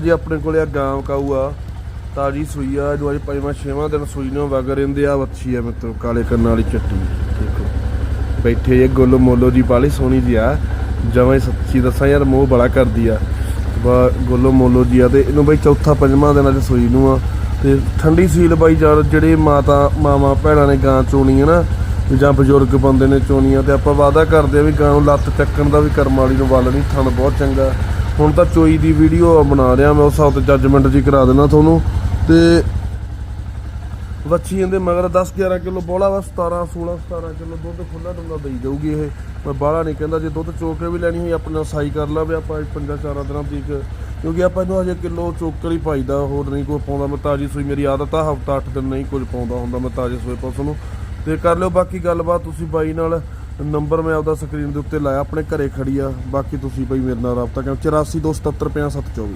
ਜੀ ਆਪਣੇ ਕੋਲੇ ਆ ਗਾਂ ਕਾਊ ਆ ਤਾਜੀ ਸੂਈ ਆ ਜੋ ਅੱਜ ਪੰਜਵਾਂ, ਛੇਵਾਂ ਦਿਨ ਸੂਈ ਨੂੰ ਵਗ ਰਹਿੰਦੇ ਆ ਵੱਛੀ ਆ ਮਿੱਤਰੋ, ਕਾਲੇ ਕਰਨ ਵਾਲੀ ਚੱਟੀ ਦੇਖੋ ਬੈਠੇ ਇਹ ਗੁੱਲ ਮੋਲੋ ਦੀ ਬਾਲੀ ਸੋਹਣੀ ਦੀ ਆ। ਜਮਾਂ ਸੱਚੀ ਦੱਸਾਂ ਯਾਰ, ਮੋਹ ਬੜਾ ਕਰਦੀ ਆ। ਬਾ ਗੁੱਲੋ ਮੋਲੋ ਜੀ ਆ ਤੇ ਇਹਨੂੰ ਬਈ ਚੌਥਾ, ਪੰਜਵਾਂ ਦਿਨ ਅੱਜ ਸੂਈ ਨੂੰ ਆ। ਤੇ ਠੰਡੀ ਸੀਲ ਬਾਈ ਯਾਰ ਜਿਹੜੇ ਮਾਤਾ ਮਾਮਾ ਭੈਣਾਂ ਨੇ ਗਾਂ ਚੋਣੀ ਹੈ ਨਾ, ਜਾਂ ਬਜ਼ੁਰਗ ਬੰਦੇ ਨੇ ਚੋਣੀਆਂ, ਤੇ ਆਪਾਂ ਵਾਅਦਾ ਕਰਦੇ ਆ ਵੀ ਗਾਂ ਨੂੰ ਲੱਤ ਚੱਕਣ ਦਾ ਵੀ ਕਰਮ ਵਾਲੀ ਨੂੰ ਵੱਲ ਨਹੀਂ ਥਣ ਬਹੁਤ ਚੰਗਾ। ਹੁਣ ਤਾਂ ਚੋਈ ਦੀ ਵੀਡੀਓ ਬਣਾ ਰਿਹਾ ਮੈਂ, ਉਸ ਹਿਸਾਬ ਤੇ ਜੱਜਮੈਂਟ ਜੀ ਕਰਾ ਦੇਣਾ ਤੁਹਾਨੂੰ। ਤੇ ਵੱਛੀ ਇਹਦੇ ਮਗਰ 10 11 ਕਿਲੋ ਬੋਲਾ ਵਾ 17 16 17 ਕਿਲੋ ਦੁੱਧ ਖੁੱਲਾ ਡੁੱਲਾ ਦੇਈ ਜਾਊਗੀ ਇਹ। ਮੈਂ ਬਾਹਲਾ ਨਹੀਂ ਕਹਿੰਦਾ, ਜੇ ਦੁੱਧ ਚੋ ਕੇ ਵੀ ਲੈਣੀ ਹੋਈ, ਆਪਣੇ ਨਾਲ ਸਾਈ ਕਰ ਲਾ ਆਪਾਂ ਪੰਜਾਂ ਚਾਰਾਂ ਦਿਨਾਂ ਦੀ ਇੱਕ ਕਿਉਂਕਿ ਆਪਾਂ ਇਹਨੂੰ ਹਜੇ ਕਿਲੋ ਚੋਕਰ ਹੀ ਪਾਈਦਾ, ਹੋਰ ਨਹੀਂ ਕੋਈ ਪਾਉਂਦਾ। ਮੈਂ ਤਾਜੀ ਸੂਈ ਮੇਰੀ ਆਦਤ ਆ, ਹਫਤਾ 8 ਦਿਨ ਨਹੀਂ ਕੁਝ ਪਾਉਂਦਾ ਹੁੰਦਾ, ਮੈਂ ਤਾਜ਼ੀ ਸੂਈ ਪਸ਼ੂ ਨੂੰ। ਤੇ ਕਰ ਲਿਓ, ਬਾਕੀ ਗੱਲਬਾਤ ਤੁਸੀਂ ਬਾਈ ਨਾਲ ਨੰਬਰ ਮੈਂ ਆਪਦਾ ਸਕਰੀਨ ਦੇ ਉੱਤੇ ਲਾਇਆ, ਆਪਣੇ ਘਰੇ ਖੜੀ ਆ, ਬਾਕੀ ਤੁਸੀਂ ਬਾਈ ਮੇਰੇ ਨਾਲ ਰਾਬਤਾ ਕਰੋ 84 277 5724